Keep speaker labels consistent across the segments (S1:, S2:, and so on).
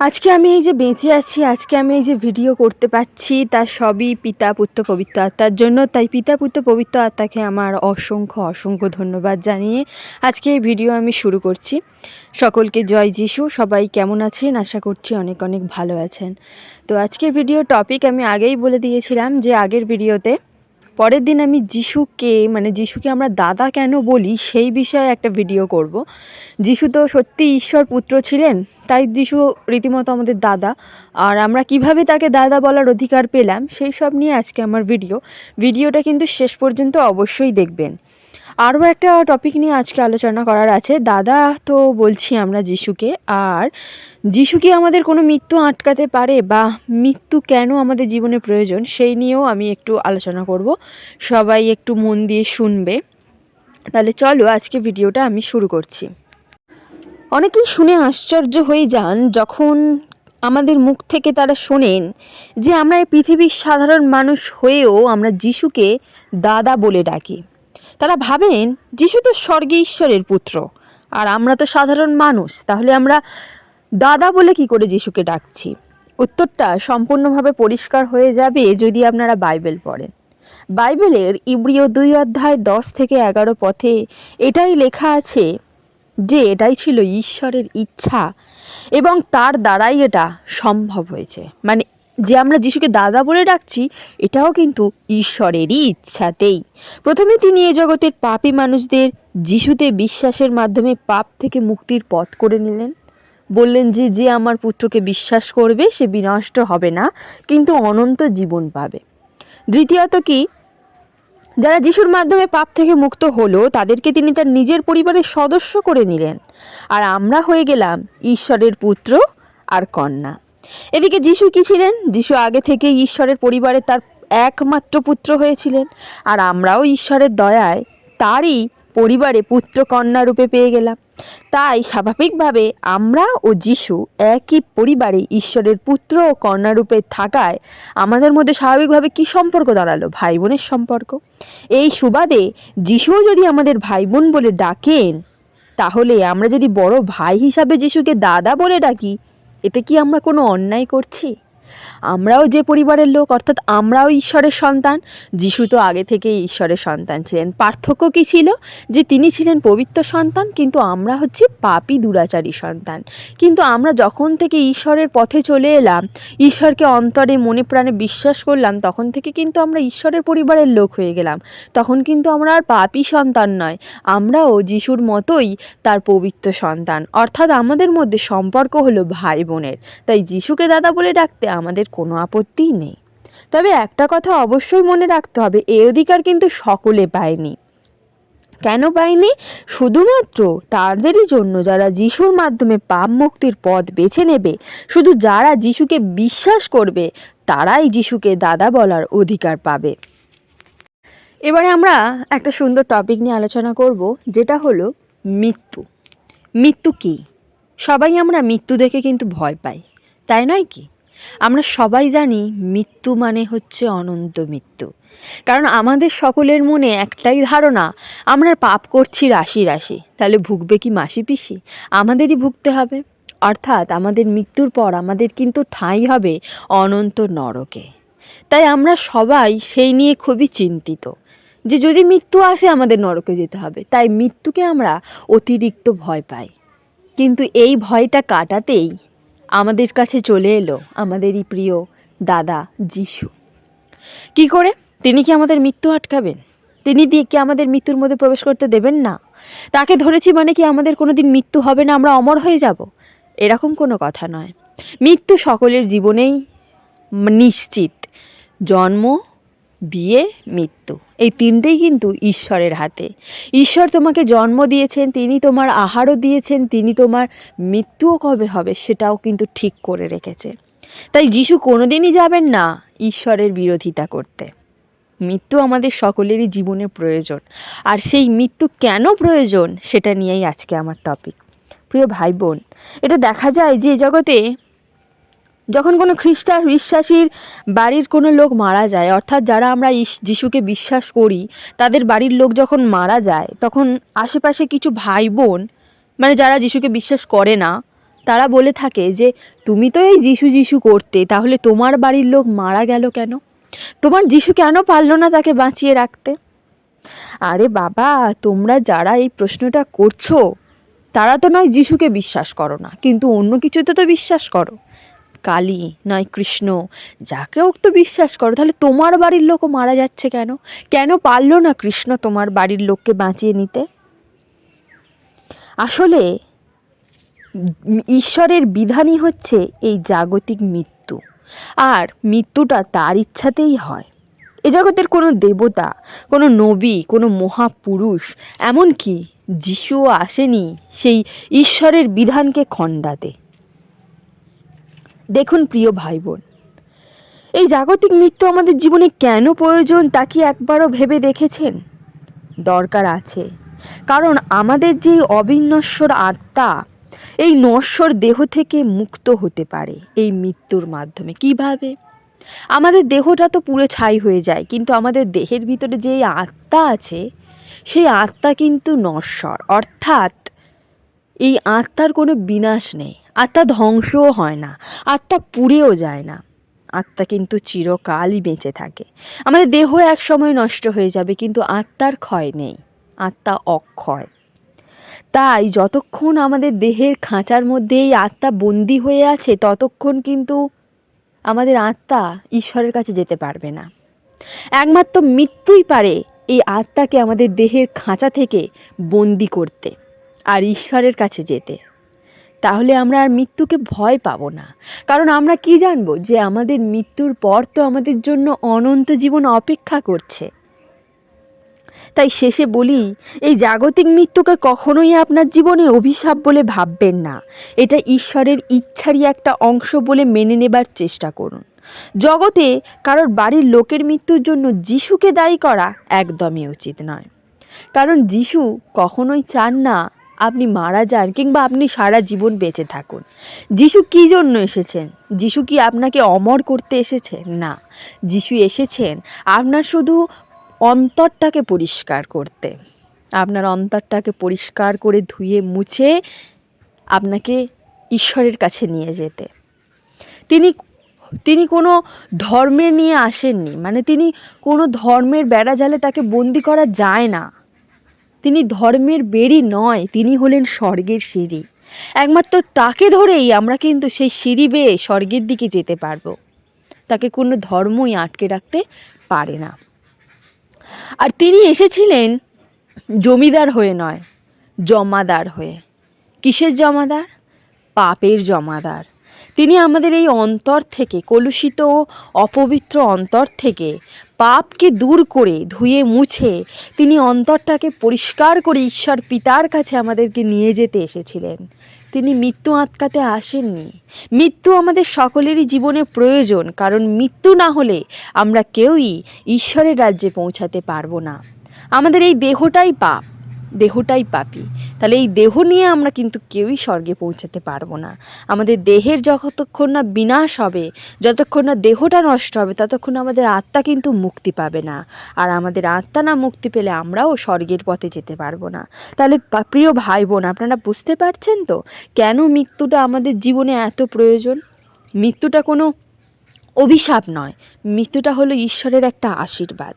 S1: আজকে আমি এই যে বেঁচে আছি, আজকে আমি এই যে ভিডিও করতে পারছি তার সবই পিতা পুত্র পবিত্র আত্মার জন্য। তাই পিতা পুত্র পবিত্র আত্মাকে আমার অসংখ্য অসংখ্য ধন্যবাদ জানিয়ে আজকে এই ভিডিও আমি শুরু করছি। সকলকে জয় যিশু। সবাই কেমন আছেন? আশা করছি অনেক অনেক ভালো আছেন। তো আজকের ভিডিও টপিক আমি আগেই বলে দিয়েছিলাম যে, আগের ভিডিওতে পরের দিন আমি যিশুকে মানে যিশুকে আমরা দাদা কেন বলি সেই বিষয়ে একটা ভিডিও করব। যিশু তো সত্যি ঈশ্বর পুত্র ছিলেন, তাই যিশু রীতিমতো আমাদের দাদা। আর আমরা কীভাবে তাকে দাদা বলার অধিকার পেলাম, সেই সব নিয়ে আজকে আমার ভিডিও ভিডিওটা কিন্তু শেষ পর্যন্ত অবশ্যই দেখবেন। আরও একটা টপিক নিয়ে আজকে আলোচনা করার আছে। দাদা তো বলছি আমরা যিশুকে, আর যিশু কি আমাদের কোনো মৃত্যু আটকাতে পারে বা মৃত্যু কেন আমাদের জীবনে প্রয়োজন সেই নিয়েও আমি একটু আলোচনা করব। সবাই একটু মন দিয়ে শুনবে। তাহলে চলো আজকে ভিডিওটা আমি শুরু করছি। অনেকেই শুনে আশ্চর্য হয়ে যান যখন আমাদের মুখ থেকে তারা শোনেন যে আমরা এই পৃথিবীর সাধারণ মানুষ হয়েও আমরা যিশুকে দাদা বলে ডাকি। তারা ভাবেন যিশু তো স্বর্গে ঈশ্বরের পুত্র। আর আমরা তো সাধারণ মানুষ, তাহলে আমরা দাদা বলে কি করে যিশুকে ডাকছি? উত্তরটা সম্পূর্ণভাবে পরিষ্কার হয়ে যাবে যদি আপনারা বাইবেল পড়েন। বাইবেলের ইব্রিয় দুই অধ্যায় দশ থেকে এগারো পথে এটাই লেখা আছে যে এটাই ছিল ঈশ্বরের ইচ্ছা এবং তার দ্বারাই এটা সম্ভব হয়েছে। মানে যে আমরা যিশুকে দাদা বলে ডাকছি, এটাও কিন্তু ঈশ্বরেরই ইচ্ছাতেই। প্রথমে তিনি এ জগতের পাপী মানুষদের যিশুতে বিশ্বাসের মাধ্যমে পাপ থেকে মুক্তির পথ করে নিলেন। বললেন যে যে আমার পুত্রকে বিশ্বাস করবে, সে বিনষ্ট হবে না, কিন্তু অনন্ত জীবন পাবে। দ্বিতীয়ত কি, যারা যিশুর মাধ্যমে পাপ থেকে মুক্ত হলো, তাদেরকে তিনি তার নিজের পরিবারের সদস্য করে নিলেন। আর আমরা হয়ে গেলাম ঈশ্বরের পুত্র আর কন্যা। এদিকে যিশু কি ছিলেন? যিশু আগে থেকেই ঈশ্বরের পরিবারে তার একমাত্র পুত্র হয়েছিলেন। আর আমরাও ঈশ্বরের দয়ায় তারই পরিবারে পুত্র কন্যা রূপে পেয়ে গেলাম। তাই স্বাভাবিকভাবে আমরা ও যিশু একই পরিবারে ঈশ্বরের পুত্র ও কন্যা রূপে থাকায় আমাদের মধ্যে স্বাভাবিকভাবে কি সম্পর্ক দাঁড়াল? ভাই বোনের সম্পর্ক। এই সুবাদে যিশুও যদি আমাদের ভাই বোন বলে ডাকেন, তাহলে আমরা যদি বড় ভাই হিসাবে যিশুকে দাদা বলে ডাকি এতে কি আমরা কোনো অন্যায় করছি? আমরাও যে পরিবারের লোক, অর্থাৎ আমরাও ঈশ্বরের সন্তান, যিশু তো আগে থেকেই ঈশ্বরের সন্তান ছিলেন। পার্থক্য কী ছিল? যে তিনি ছিলেন পবিত্র সন্তান, কিন্তু আমরা হচ্ছে পাপি দুরাচারী সন্তান। কিন্তু আমরা যখন থেকে ঈশ্বরের পথে চলে এলাম, ঈশ্বরকে অন্তরে মনে প্রাণে বিশ্বাস করলাম, তখন থেকে কিন্তু আমরা ঈশ্বরের পরিবারের লোক হয়ে গেলাম। তখন কিন্তু আমরা আর পাপি সন্তান নয়, আমরাও যিশুর মতোই তার পবিত্র সন্তান। অর্থাৎ আমাদের মধ্যে সম্পর্ক হলো ভাই বোনের। তাই যিশুকে দাদা বলে ডাকতে আমাদের কোনো আপত্তিই নেই। তবে একটা কথা অবশ্যই মনে রাখতে হবে, এই অধিকার কিন্তু সকলে পায়নি। কেন পায়নি? শুধুমাত্র তাদেরই জন্য যারা যিশুর মাধ্যমে পাপ মুক্তির পথ বেছে নেবে, শুধু যারা যিশুকে বিশ্বাস করবে, তারাই যিশুকে দাদা বলার অধিকার পাবে। এবারে আমরা একটা সুন্দর টপিক নিয়ে আলোচনা করব, যেটা হলো মৃত্যু। মৃত্যু কী? সবাই আমরা মৃত্যু দেখে কিন্তু ভয় পাই, তাই নয় কি? আমরা সবাই জানি মৃত্যু মানে হচ্ছে অনন্ত মৃত্যু। কারণ আমাদের সকলের মনে একটাই ধারণা, আমরা পাপ করছি রাশি রাশি, তাহলে ভুগবে কি মাসি পিসি? আমাদেরই ভুগতে হবে। অর্থাৎ আমাদের মৃত্যুর পর আমাদের কিন্তু ঠাঁই হবে অনন্ত নরকে। তাই আমরা সবাই সেই নিয়ে খুবই চিন্তিত যে যদি মৃত্যু আসে আমাদের নরকে যেতে হবে, তাই মৃত্যুকে আমরা অতিরিক্ত ভয় পাই। কিন্তু এই ভয়টা কাটাতেই আমাদের কাছে চলে এলো আমাদেরই প্রিয় দাদা যিশু। কি করে? তিনি কি আমাদের মৃত্যু আটকাবেন? তিনি দিয়ে কি আমাদের মৃত্যুর মধ্যে প্রবেশ করতে দেবেন না? তাকে ধরেছি মানে কি আমাদের কোনো দিন মৃত্যু হবে না, আমরা অমর হয়ে যাব? এরকম কোনো কথা নয়। মৃত্যু সকলের জীবনেই নিশ্চিত। জন্ম বিয়ে, মৃত্যু। এই তিনটেই কিন্তু ঈশ্বরের হাতে। ঈশ্বর তোমাকে জন্ম দিয়েছেন, তিনি তোমার আহারও দিয়েছেন, তিনি তোমার মৃত্যুও কবে হবে সেটাও কিন্তু ঠিক করে রেখেছে। তাই যিশু কোনোদিনই যাবেন না ঈশ্বরের বিরোধিতা করতে। মৃত্যু আমাদের সকলেরই জীবনে প্রয়োজন। আর সেই মৃত্যু কেন প্রয়োজন সেটা নিয়েই আজকে আমার টপিক প্রিয় ভাই বোন এটা দেখা যায় যে জগতে যখন কোনো খ্রিস্টান বিশ্বাসীর বাড়ির কোনো লোক মারা যায়, অর্থাৎ যারা আমরা যিশুকে বিশ্বাস করি, তাদের বাড়ির লোক যখন মারা যায়, তখন আশেপাশে কিছু ভাই বোন মানে যারা যিশুকে বিশ্বাস করে না, তারা বলে থাকে যে, তুমি তো এই যিশু যিশু করতে, তাহলে তোমার বাড়ির লোক মারা গেল কেন? তোমার যিশু কেন পারল না তাকে বাঁচিয়ে রাখতে? আরে বাবা, তোমরা যারা এই প্রশ্নটা করছ, তারা তো নয় যিশুকে বিশ্বাস করো না, কিন্তু অন্য কিছুতে তো বিশ্বাস করো। কালী, নয় কৃষ্ণ যাকে হোক তো বিশ্বাস করো, তাহলে তোমার বাড়ির লোকও মারা যাচ্ছে কেন? কেন পারল না কৃষ্ণ তোমার বাড়ির লোককে বাঁচিয়ে নিতে? আসলে, ঈশ্বরের বিধানই হচ্ছে এই জাগতিক মৃত্যু। আর মৃত্যুটা তার ইচ্ছাতেই হয়। এ জগতের কোনো দেবতা, কোনো নবী, কোনো মহাপুরুষ, এমনকি যিশুও আসেনি সেই ঈশ্বরের বিধানকে খণ্ডাতে। দেখুন প্রিয় ভাই বোন এই জাগতিক মৃত্যু আমাদের জীবনে কেন প্রয়োজন তা কি একবারও ভেবে দেখেছেন? দরকার আছে, কারণ আমাদের যে অবিনশ্বর আত্মা, এই নশ্বর দেহ থেকে মুক্ত হতে পারে এই মৃত্যুর মাধ্যমে। কীভাবে? আমাদের দেহটা তো পুরো ছাই হয়ে যায়, কিন্তু আমাদের দেহের ভিতরে যে আত্মা আছে, সেই আত্মা কিন্তু নশ্বর। অর্থাৎ এই আত্মার কোনো বিনাশ নেই। আত্মা ধ্বংসও হয় না, আত্মা পুড়েও যায় না। আত্মা কিন্তু চিরকালই বেঁচে থাকে। আমাদের দেহ এক সময় নষ্ট হয়ে যাবে, কিন্তু আত্মার ক্ষয় নেই, আত্মা অক্ষয়। তাই যতক্ষণ আমাদের দেহের খাঁচার মধ্যে এই আত্মা বন্দি হয়ে আছে, ততক্ষণ কিন্তু আমাদের আত্মা ঈশ্বরের কাছে যেতে পারবে না। একমাত্র মৃত্যুই পারে এই আত্মাকে আমাদের দেহের খাঁচা থেকে বন্দি করতে, আর ঈশ্বরের কাছে যেতে। তাহলে আমরা আর মৃত্যুকে ভয় পাবো না। কারণ আমরা কি জানব যে আমাদের মৃত্যুর পর তো আমাদের জন্য অনন্ত জীবন অপেক্ষা করছে। তাই শেষে বলি, এই জাগতিক মৃত্যুকে কখনোই আপনার জীবনে অভিশাপ বলে ভাববেন না। এটা ঈশ্বরের ইচ্ছারই একটা অংশ বলে মেনে নেবার চেষ্টা করুন। জগতে কারোর বাড়ির লোকের মৃত্যুর জন্য যিশুকে দায়ী করা একদমই উচিত নয়। কারণ যিশু কখনোই চান না আপনি মারা যান কিংবা আপনি সারা জীবন বেঁচে থাকুন। যিশু কী জন্য এসেছেন? যিশু কি আপনাকে অমর করতে এসেছেন না। যিশু এসেছেন আপনার শুধু অন্তরটাকে পরিষ্কার করতে। আপনার অন্তরটাকে পরিষ্কার করে ধুয়ে মুছে আপনাকে ঈশ্বরের কাছে নিয়ে যেতে। তিনি তিনি কোনো ধর্মে নিয়ে আসেননি। মানে তিনি কোনো ধর্মের বেড়াজালে তাকে বন্দি করা যায় না। তিনি ধর্মের বেরি নয়, তিনি হলেন স্বর্গের সিঁড়ি। একমাত্র তাকে ধরেই আমরা কিন্তু সেই সিঁড়ি বেয়ে স্বর্গের দিকে যেতে পারব। তাকে কোনো ধর্মই আটকে রাখতে পারে না। আর তিনি এসেছিলেন জমিদার হয়ে নয়, জমাদার হয়ে। কিসের জমাদার? পাপের জমাদার। তিনি আমাদের এই অন্তর থেকে, কলুষিত অপবিত্র অন্তর থেকে পাপকে দূর করে, ধুয়ে মুছে তিনি অন্তরটাকে পরিষ্কার করে ঈশ্বর পিতার কাছে আমাদেরকে নিয়ে যেতে এসেছিলেন। তিনি মৃত্যু আটকাতে আসেননি। মৃত্যু আমাদের সকলেরই জীবনে প্রয়োজন, কারণ মৃত্যু না হলে আমরা কেউই ঈশ্বরের রাজ্যে পৌঁছাতে পারব না। আমাদের এই দেহটাই পাপ। দেহটাই পাপি। তাহলে এই দেহ নিয়ে আমরা কিন্তু কেউই স্বর্গে পৌঁছাতে পারব না। আমাদের দেহের যতক্ষণ না বিনাশ হবে, যতক্ষণ না দেহটা নষ্ট হবে, ততক্ষণ আমাদের আত্মা কিন্তু মুক্তি পাবে না। আর আমাদের আত্মা না মুক্তি পেলে আমরাও স্বর্গের পথে যেতে পারব না। তাহলে প্রিয় ভাই বোন আপনারা বুঝতে পারছেন তো? কেন মৃত্যুটা আমাদের জীবনে এত প্রয়োজন? মৃত্যুটা কোনো অভিশাপ নয়, মৃত্যুটা হলো ঈশ্বরের একটা আশীর্বাদ।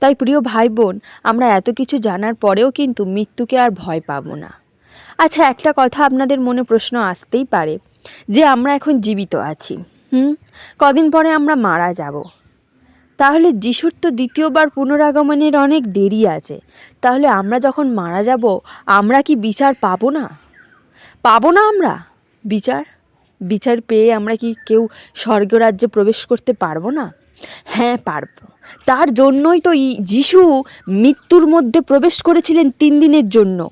S1: তাই প্রিয় ভাই বোন আমরা এত কিছু জানার পরেও কিন্তু মৃত্যুকে আর ভয় পাবো না। আচ্ছা একটা কথা আপনাদের মনে প্রশ্ন আসতেই পারে, যে আমরা এখন জীবিত আছি, হুম? কদিন পরে আমরা মারা যাব। তাহলে যিশুর তো দ্বিতীয়বার পুনরাগমনের অনেক দেরি আছে, তাহলে আমরা যখন মারা যাব, আমরা কি বিচার পাবো না? পাবো না আমরা? বিচার? বিচার পেয়ে আমরা কি কেউ স্বর্গরাজ্যে প্রবেশ করতে পারব না? হ্যাঁ পারব। তার জন্যই তো যিশু মৃত্যুর মধ্যে প্রবেশ করেছিলেন তিন দিনের জন্য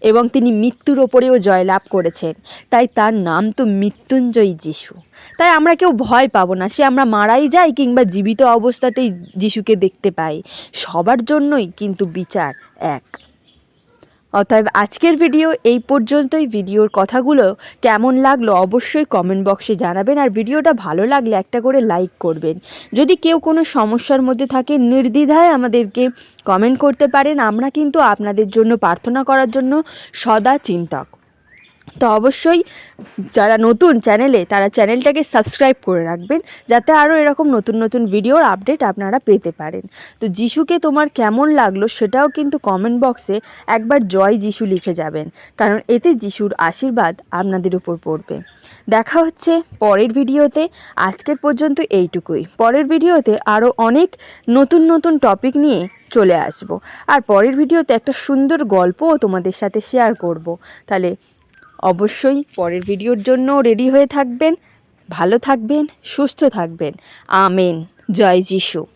S1: এবং তিনি মৃত্যুর ওপরেও জয়লাভ করেছেন। তাই তার নাম তো মৃত্যুঞ্জয়ী যিশু। তাই আমরা কেউ ভয় পাবো না। সে আমরা মারাই যাই কিংবা জীবিত অবস্থাতেই যিশুকে দেখতে পাই। সবার জন্যই কিন্তু বিচার এক। অতএব আজকের ভিডিও এই পর্যন্তই। ভিডিওর কথাগুলো কেমন লাগল অবশ্যই কমেন্ট বক্সে জানাবেন আর ভিডিওটা ভালো লাগলে একটা করে লাইক করবেন। যদি কেউ কোনো সমস্যার মধ্যে থাকে, নির্দ্বিধায় আমাদেরকে কমেন্ট করতে পারেন। আমরা কিন্তু আপনাদের জন্য প্রার্থনা করার জন্য সদা চিন্তক। তো অবশ্যই যারা নতুন চ্যানেলে, তারা চ্যানেলটাকে সাবস্ক্রাইব করে রাখবেন, যাতে আরও এরকম নতুন নতুন ভিডিওর আপডেট আপনারা পেতে পারেন। তো যিশুকে তোমার কেমন লাগল সেটাও কিন্তু কমেন্ট বক্সে একবার জয় যিশু লিখে যাবেন, কারণ এতে যিশুর আশীর্বাদ আপনাদের উপর পড়বে। দেখা হচ্ছে পরের ভিডিওতে, আজকের পর্যন্ত এইটুকুই। পরের ভিডিওতে আরও অনেক নতুন নতুন টপিক নিয়ে চলে আসব। আর পরের ভিডিওতে একটা সুন্দর গল্পও তোমাদের সাথে শেয়ার করব। তাহলে অবশ্যই পরের ভিডিওর জন্য রেডি হয়ে থাকবেন। ভালো থাকবেন সুস্থ থাকবেন। আমেন। জয় যিশু।